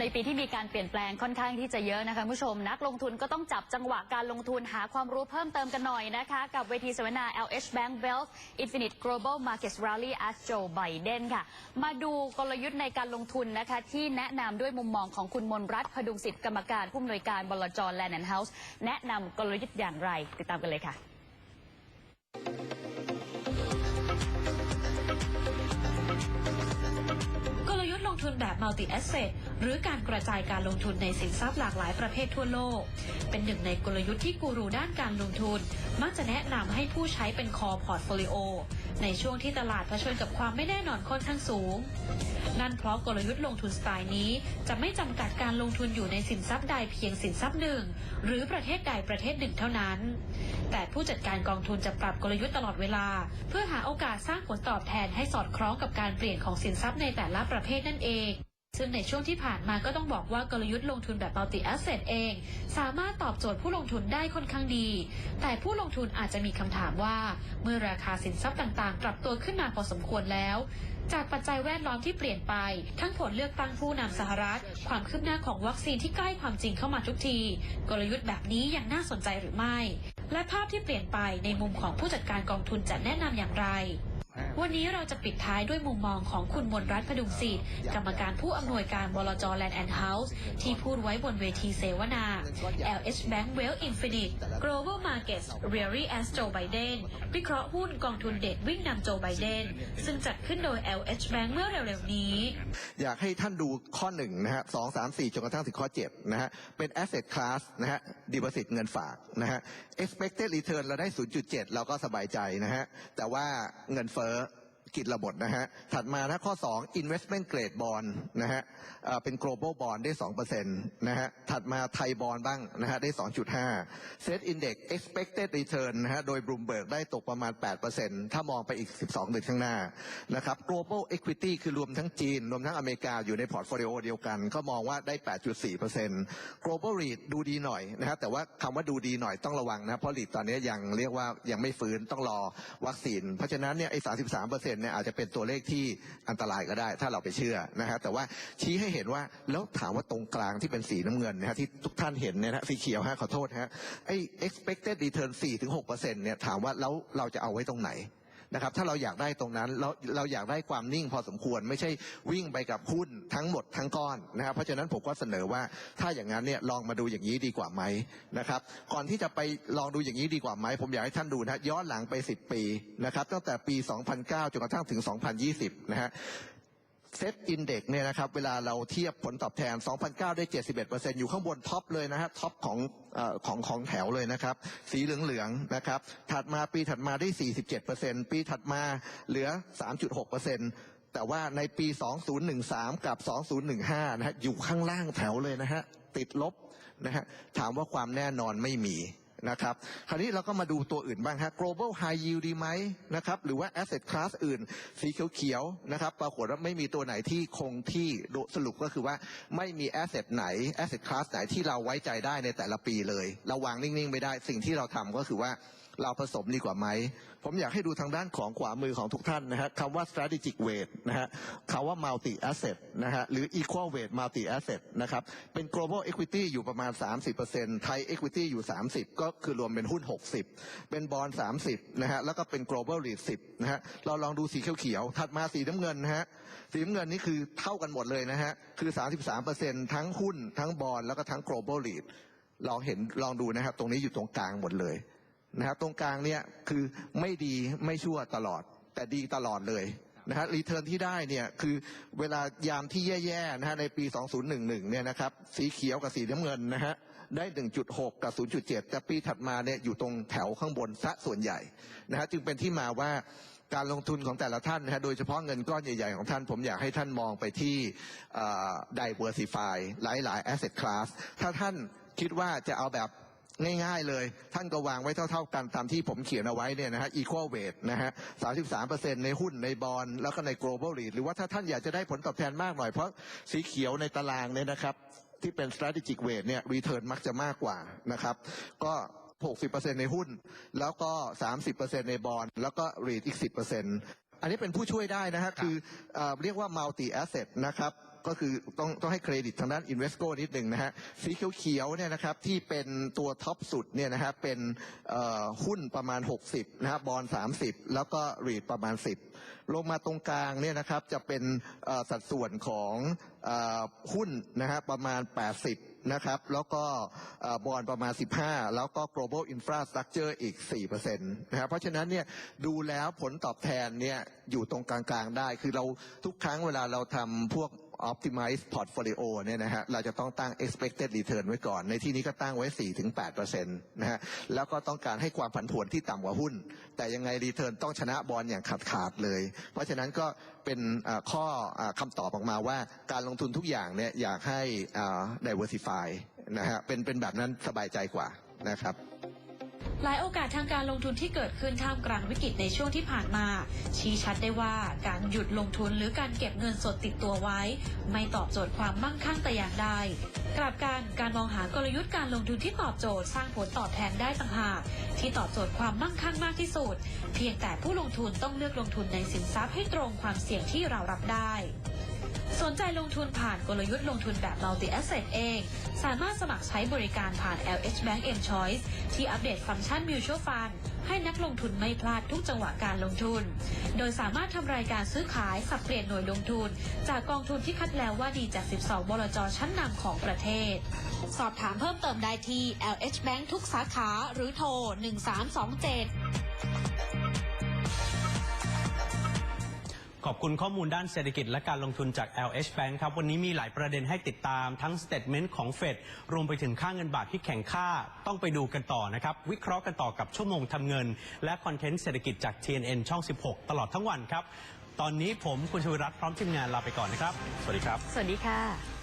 ในปีที่มีการเปลี่ยนแปลงค่อนข้างที่จะเยอะนะคะผู้ชม นักลงทุนก็ต้องจับจังหวะการลงทุนหาความรู้เพิ่มเติมกันหน่อยนะคะ กับเวทีเสวนา LH Bank Wealth Infinite Global Markets Rally as Joe Biden ค่ะ มาดูกลยุทธ์ในการลงทุนนะคะ ที่แนะนำด้วยมุมมองของคุณมนรัตน์พดุงสิทธิ์กรรมการผู้อำนวยการบลจ Land and House แนะนำกลยุทธ์อย่างไร ติดตามกันเลยค่ะกลยุทธ์ลงทุนแบบ multi asset หรือการกระจายการลงทุนในสินทรัพย์หลากหลายประเภททั่วโลก เป็นหนึ่งในกลยุทธ์ที่กูรูด้านการลงทุน มักจะแนะนำให้ผู้ใช้เป็นคอพอร์ตโฟลิโอในช่วงที่ตลาดเผชิญกับความไม่แน่นอนค่อนข้างสูง นั่นเพราะกลยุทธ์ลงทุนสไตล์นี้ จะไม่จำกัดการลงทุนอยู่ในสินทรัพย์ใดเพียงสินทรัพย์หนึ่ง หรือประเทศใดประเทศหนึ่งเท่านั้น แต่ผู้จัดการกองทุนจะปรับกลยุทธ์ตลอดเวลา เพื่อหาโอกาสสร้างผลตอบแทนให้สอดคล้องกับการเปลี่ยนของสินทรัพย์ในแต่ละประเภทนั่นเอง ซึ่งในช่วงที่ผ่านมาก็ต้องบอกว่ากลยุทธ์ลงทุนแบบ multi asset เอง สามารถตอบโจทย์ผู้ลงทุนได้ค่อนข้างดี แต่ผู้ลงทุนอาจจะมีคำถามว่า เมื่อราคาสินทรัพย์ต่างๆ ปรับตัวขึ้นมาพอสมควรแล้วจากปัจจัยแวดล้อมที่เปลี่ยนไป ทั้งผลเลือกตั้งผู้นำสหรัฐ ความคืบหน้าของวัคซีนที่ใกล้ความจริงเข้ามาทุกที กลยุทธ์แบบนี้ยังน่าสนใจหรือไม่ และภาพที่เปลี่ยนไปในมุมของผู้จัดการกองทุนจะแนะนำอย่างไร วันนี้เราจะปิดท้ายด้วยมุมมองของคุณมนรัตน์พดุงศิษย์กรรมการผู้อำนวยการบลจ Land and House ที่พูดไว้บนเวทีเสวนา LH Bank Well Infinite Global Markets Rally as Joe Biden วิเคราะห์หุ้นกองทุนเด็ดวิ่งนำโจไบเดนซึ่งจัดขึ้นโดย LH Bank เมื่อเร็วๆนี้ อยากให้ท่านดูข้อหนึ่งนะฮะสองสามสี่จนกระทั่งถึงข้อเจ็ดนะฮะเป็น asset class นะฮะ deposit เงินฝากนะฮะ expected return เราได้ 0.7 เราก็สบายใจนะฮะแต่ว่าเงินเฟ้อ กิจระบทนะฮะ ถัดมานะข้อ 2 investment grade bond นะฮะเป็น global bond ได้ 2%นะฮะ ถัดมาไทยบอลบ้างนะฮะได้ 2.5 set index expected return นะฮะ โดย Bloomberg ได้ตกประมาณ 8%ถ้ามองไปอีก 12 เดือนข้างหน้านะครับ global equity คือรวมทั้งจีน รวมทั้งอเมริกาอยู่ในพอร์ตโฟลิโอเดียวกัน ก็มองว่าได้ 8.4% global REIT ดูดีหน่อยนะฮะ แต่ว่าคำว่าดูดีหน่อยต้องระวังนะ เพราะ REIT ตอนนี้ยังเรียกว่ายังไม่ฟื้นต้องรอวัคซีน เพราะฉะนั้นเนี่ยไอ้ 33%เนี่ยอาจจะเป็นตัวเลขที่อันตรายก็ได้ ถ้าเราไปเชื่อนะฮะแต่ว่าชี้ให้เห็นว่าแล้วถามว่าตรงกลางที่เป็นสีน้ำเงินนะฮะที่ทุกท่านเห็นเนี่ยนะฮะสีเขียวฮะขอโทษฮะไอ้ expected return 4-6%เนี่ยถามว่าแล้วเราจะเอาไว้ตรงไหน นะครับ ถ้าเราอยากได้ตรงนั้น เราเราอยากได้ความนิ่งพอสมควร ไม่ใช่วิ่งไปกับหุ้นทั้งหมดทั้งก้อนนะครับ เพราะฉะนั้นผมก็เสนอว่าถ้าอย่างนั้นเนี่ยลองมาดูอย่างนี้ดีกว่าไหมนะครับ ก่อนที่จะไปลองดูอย่างนี้ดีกว่าไหมผมอยากให้ท่านดูนะย้อนหลังไป 10 ปีนะครับตั้งแต่ปี 2009จนกระทั่งถึง 2020 นะฮะ เซตอินเด็กเนี่ยนะครับเวลาเราเทียบผลตอบแทน 2009 ได้ 71%อยู่ข้างบนท็อปเลยนะฮะท็อปของออของของแถวเลยนะครับ สีเหลืองๆนะครับ ถัดมาปีถัดมาได้ 47%ปีถัดมาเหลือ 3.6%แต่ว่าในปี 2013 กับ 2015 นะฮะอยู่ข้างล่างแถวเลยนะฮะติดลบนะฮะถามว่าความแน่นอนไม่มี นะครับ คราวนี้เราก็มาดูตัวอื่นบ้างฮะ global high yield ดีไหมนะครับ หรือว่า asset class อื่น สีเขียวๆนะครับ ปรากฏว่าไม่มีตัวไหนที่คงที่สรุปก็คือว่าไม่มี asset ไหน asset class ไหนที่เราไว้ใจได้ในแต่ละปีเลย เราวางนิ่งๆไม่ได้ สิ่งที่เราทำก็คือว่า เราผสมดีกว่าไหม ผมอยากให้ดูทางด้านของขวามือของทุกท่านนะฮะคำว่า strategic weight นะฮะคำว่า multi asset นะฮะหรือ equal weight multi asset นะครับเป็น global equity อยู่ประมาณ 30%ไทย equity อยู่ 30 ก็คือรวมเป็นหุ้น 60 เป็นบอล30นะฮะแล้วก็เป็น global REIT 10นะฮะเราลองดูสีเขียวๆถัดมาสีน้ำเงินนะฮะสีน้ำเงินนี่คือเท่ากันหมดเลยนะฮะคือ 33%ทั้งหุ้นทั้งบอลแล้วก็ทั้ง global REIT ลองเห็นลองดูนะครับ ตรงนี้อยู่ตรงกลางหมดเลย นะครับตรงกลางเนี่ยคือไม่ดีไม่ชั่วตลอด แต่ดีตลอดเลยนะฮะรีเทิร์นที่ได้เนี่ยคือเวลายามที่แย่ๆนะฮะในปี 2011 เนี่ยนะครับสีเขียวกับสีน้ำเงินนะฮะได้ 1.6 กับ 0.7 แต่ปีถัดมาเนี่ยอยู่ตรงแถวข้างบนซะส่วนใหญ่นะฮะจึงเป็นที่มาว่าการลงทุนของแต่ละท่านนะฮะโดยเฉพาะเงินก้อนใหญ่ๆของท่าน ผมอยากให้ท่านมองไปที่เอ่อ diversify หลายๆ asset class ถ้าท่านคิดว่าจะเอาแบบ ง่ายๆเลย ท่านก็วางไว้เท่าๆกันตามที่ผมเขียนเอาไว้เนี่ยนะฮะ equal weight นะฮะ33%ในหุ้นในบอลแล้วก็ใน global REIT หรือว่าถ้าท่านอยากจะได้ผลตอบแทนมากหน่อย เพราะสีเขียวในตารางเนี่ยนะครับ ที่เป็น strategic weight เนี่ย return มักจะมากกว่านะครับ ก็60%ในหุ้น แล้วก็ 30%ในบอลแล้วก็ REIT อีก 10%อันนี้เป็นผู้ช่วยได้นะฮะคือเอ่อเรียกว่า multi asset นะครับ ก็คือต้องต้องให้เครดิตทางด้าน Invesco นิดหนึ่งนะฮะสีเขียวๆเนี่ยนะครับที่เป็นตัวท็อปสุดเนี่ยนะฮะเป็นหุ้นประมาณ 60นะฮะบอล30 แล้วก็รีดประมาณ 10 ลงมาตรงกลางเนี่ยนะครับจะเป็นสัดส่วนของอหุ้นนะฮะประมาณ 80นะครับแล้วก็บอลประมาณ 15 แล้วก็ global infrastructure อีก 4%นะครับเพราะฉะนั้นเนี่ยดูแล้วผลตอบแทนเนี่ยอยู่ตรงกลางๆได้ คือเราทุกครั้งเวลาเราทำพวก optimize portfolio เนี่ยนะฮะเราจะต้องตั้ง expected return ไว้ก่อน ในที่นี้ก็ตั้งไว้ 4-8%นะฮะแล้วก็ต้องการให้ความผันผวนที่ต่ำกว่าหุ้น แต่ยังไง return ต้องชนะบอลอย่างขาดขาดเลย เพราะฉะนั้นก็เป็นข้อคำตอบออกมาว่าการลงทุนทุกอย่างเนี่ยอยากให้ diversify นะฮะเป็นเป็นแบบนั้นสบายใจกว่านะครับ หลายโอกาสทางการลงทุนที่เกิดขึ้นท่ามกลางวิกฤตในช่วงที่ผ่านมา ชี้ชัดได้ว่าการหยุดลงทุนหรือการเก็บเงินสดติดตัวไว้ ไม่ตอบโจทย์ความมั่งคั่งแต่อย่างใด กลับกันการมองหากลยุทธ์การลงทุนที่ตอบโจทย์สร้างผลตอบแทนได้ต่างหากที่ตอบโจทย์ความมั่งคั่งมากที่สุด เพียงแต่ผู้ลงทุนต้องเลือกลงทุนในสินทรัพย์ให้ตรงความเสี่ยงที่เรารับได้สนใจลงทุนผ่านกลยุทธ์ลงทุนแบบ multi asset เอง สามารถสมัครใช้บริการผ่าน LH Bank M Choice ที่อัปเดตฟังก์ชัน Mutual Fund ให้นักลงทุนไม่พลาดทุกจังหวะการลงทุน โดยสามารถทำรายการซื้อขายสับเปลี่ยนหน่วยลงทุน จากกองทุนที่คัดแล้วว่าดีจาก 12 บลจชั้นนำของประเทศ สอบถามเพิ่มเติมได้ที่ LH Bank ทุกสาขาหรือโทร 1327 ขอบคุณข้อมูลด้านเศรษฐกิจและการลงทุนจาก LH Bank ครับ วันนี้มีหลายประเด็นให้ติดตามทั้งสเตทเมนต์ของเฟดรวมไปถึงค่าเงินบาทที่แข็งค่าต้องไปดูกันต่อนะครับ วิเคราะห์กันต่อกับชั่วโมงทำเงิน และคอนเทนต์เศรษฐกิจจาก TNN ช่อง 16 ตลอดทั้งวันครับ ตอนนี้ผมคุณชวิรัตน์พร้อมทีมงานลาไปก่อนนะครับ สวัสดีครับ สวัสดีค่ะ